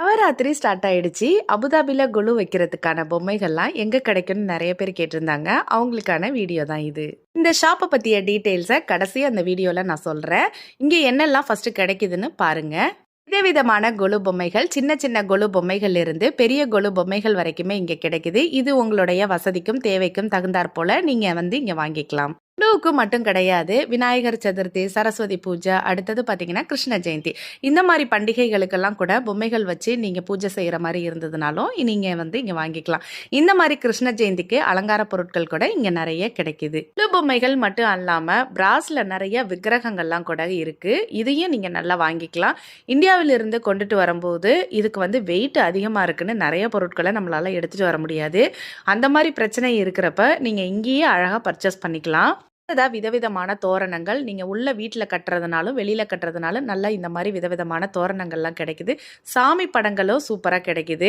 Navaratri start ஆயிடுச்சு. அபுதாபியில் குழு வைக்கிறதுக்கான பொம்மைகள்லாம் எங்கே கிடைக்கும்னு நிறைய பேர் கேட்டிருந்தாங்க. அவங்களுக்கான வீடியோ தான் இது. இந்த ஷாப்பை பற்றிய டீட்டெயில்ஸை கடைசி அந்த வீடியோவில் நான் சொல்கிறேன் இங்கே என்னெல்லாம் ஃபஸ்ட்டு கிடைக்குதுன்னு பாருங்கள் விதவிதமான கொலு பொம்மைகள் சின்ன சின்ன கொலு பொம்மைகள் இருந்து பெரிய கொலு பொம்மைகள் வரைக்குமே இங்கே கிடைக்குது. இது உங்களுடைய வசதிக்கும் தேவைக்கும் தகுந்தாற் போல நீங்கள் வந்து இங்கே வாங்கிக்கலாம். குழுவுக்கு மட்டும் கிடையாது. விநாயகர் சதுர்த்தி சரஸ்வதி பூஜை அடுத்தது பார்த்தீங்கன்னா கிருஷ்ண ஜெயந்தி. இந்த மாதிரி பண்டிகைகளுக்கெல்லாம் கூட பொம்மைகள் வச்சு நீங்கள் பூஜை செய்கிற மாதிரி இருந்ததுனாலும் நீங்கள் வந்து இங்கே வாங்கிக்கலாம். இந்த மாதிரி கிருஷ்ண ஜெயந்திக்கு அலங்கார பொருட்கள் கூட இங்கே நிறைய கிடைக்குது. ப்ளூ பொம்மைகள் மட்டும் அல்லாமல் பிராஸில் நிறைய விக்கிரகங்கள்லாம் கூட இருக்குது இதையும் நீங்கள் நல்லா வாங்கிக்கலாம். இந்தியாவிலிருந்து கொண்டுட்டு வரும்போது இதுக்கு வந்து வெயிட் அதிகமாக இருக்குன்னு நிறைய பொருட்களை நம்மளால் எடுத்துகிட்டு வர முடியாது. அந்த மாதிரி பிரச்சனை இருக்கிறப்ப நீங்கள் இங்கேயே அழகாக பர்ச்சேஸ் பண்ணிக்கலாம். அடுத்ததா விதவிதமான தோரணங்கள். நீங்கள் உள்ள வீட்டில் கட்டுறதுனாலும் வெளியில் கட்டுறதுனாலும் நல்லா இந்த மாதிரி விதவிதமான தோரணங்கள்லாம் கிடைக்குது. சாமி படங்களும் சூப்பராக கிடைக்குது.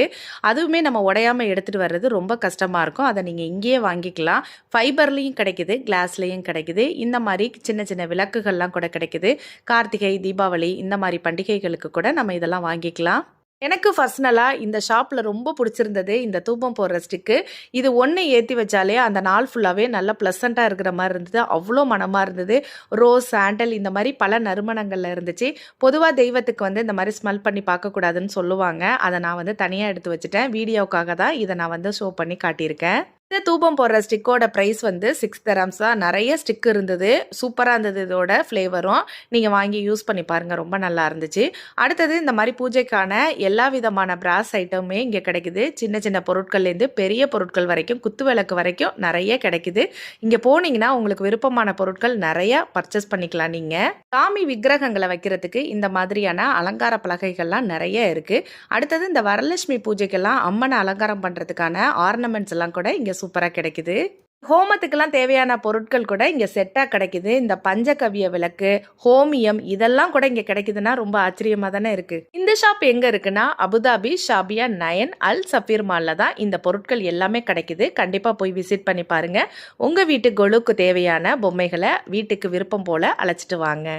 அதுவுமே நம்ம உடையாமல் எடுத்துகிட்டு வர்றது ரொம்ப கஷ்டமாக இருக்கும். அதை நீங்கள் இங்கேயே வாங்கிக்கலாம். ஃபைபர்லேயும் கிடைக்குது கிளாஸ்லேயும் கிடைக்குது. இந்த மாதிரி சின்ன சின்ன விளக்குகள்லாம் கூட கிடைக்குது. கார்த்திகை தீபாவளி இந்த மாதிரி பண்டிகைகளுக்கு கூட நம்ம இதெல்லாம் வாங்கிக்கலாம். எனக்கு பர்சனலாக இந்த ஷாப்பில் ரொம்ப பிடிச்சிருந்தது இந்த தூபம் போடுற ஸ்டிக்கு இது ஒன்று ஏற்றி வச்சாலே அந்த நாள் ஃபுல்லாகவே நல்லா ப்ளசண்ட்டாக இருக்கிற மாதிரி இருந்தது. அவ்வளோ மனமாக இருந்தது. ரோஸ் சாண்டல் இந்த மாதிரி பல நறுமணங்களில் இருந்துச்சு. பொதுவாக தெய்வத்துக்கு வந்து இந்த மாதிரி ஸ்மெல் பண்ணி பார்க்கக்கூடாதுன்னு சொல்லுவாங்க. அதை நான் வந்து தனியாக எடுத்து வச்சுட்டேன். வீடியோவுக்காக தான் இதை நான் வந்து ஷோ பண்ணி காட்டியிருக்கேன். இந்த தூபம் போடுற ஸ்டிக்கோட ப்ரைஸ் வந்து சிக்ஸ் தராம்ஸ் தான். நிறைய ஸ்டிக் இருந்தது. சூப்பராக இருந்தது இதோட ஃப்ளேவரும் நீங்கள் வாங்கி யூஸ் பண்ணி பாருங்கள் ரொம்ப நல்லா இருந்துச்சு. அடுத்தது இந்த மாதிரி பூஜைக்கான எல்லா விதமான பிராஸ் ஐட்டமுமே இங்கே கிடைக்குது. சின்ன சின்ன பொருட்கள்லேருந்து பெரிய பொருட்கள் வரைக்கும் குத்து விளக்கு வரைக்கும் நிறைய கிடைக்குது. இங்கே போனீங்கன்னா உங்களுக்கு விருப்பமான பொருட்கள் நிறைய பர்ச்சேஸ் பண்ணிக்கலாம் நீங்கள் சாமி விக்கிரகங்களை வைக்கிறதுக்கு இந்த மாதிரியான அலங்கார பலகைகள்லாம் நிறைய இருக்குது அடுத்தது இந்த வரலட்சுமி பூஜைக்கெல்லாம் அம்மனை அலங்காரம் பண்ணுறதுக்கான ஆர்னமெண்ட்ஸ் எல்லாம் கூட இங்கே சூப்பராக கிடைக்குது. ஹோமத்துக்கெல்லாம் தேவையான பொருட்கள் கூட இங்கே செட்டாக கிடைக்குது. இந்த பஞ்சகவிய விளக்கு ஹோமியம் இதெல்லாம் கூட இங்கே கிடைக்குதுன்னா ரொம்ப ஆச்சரியமாக தானே இருக்குது இந்த ஷாப் எங்கே இருக்குன்னா Abu Dhabi Shabiya nine Al Safeer மாலில் தான் இந்த பொருட்கள் எல்லாமே கிடைக்குது. கண்டிப்பாக போய் விசிட் பண்ணி பாருங்கள் உங்கள் வீட்டு கொலுக்கு தேவையான பொம்மைகளை வீட்டுக்கு விருப்பம் போல் அழைச்சிட்டு வாங்க.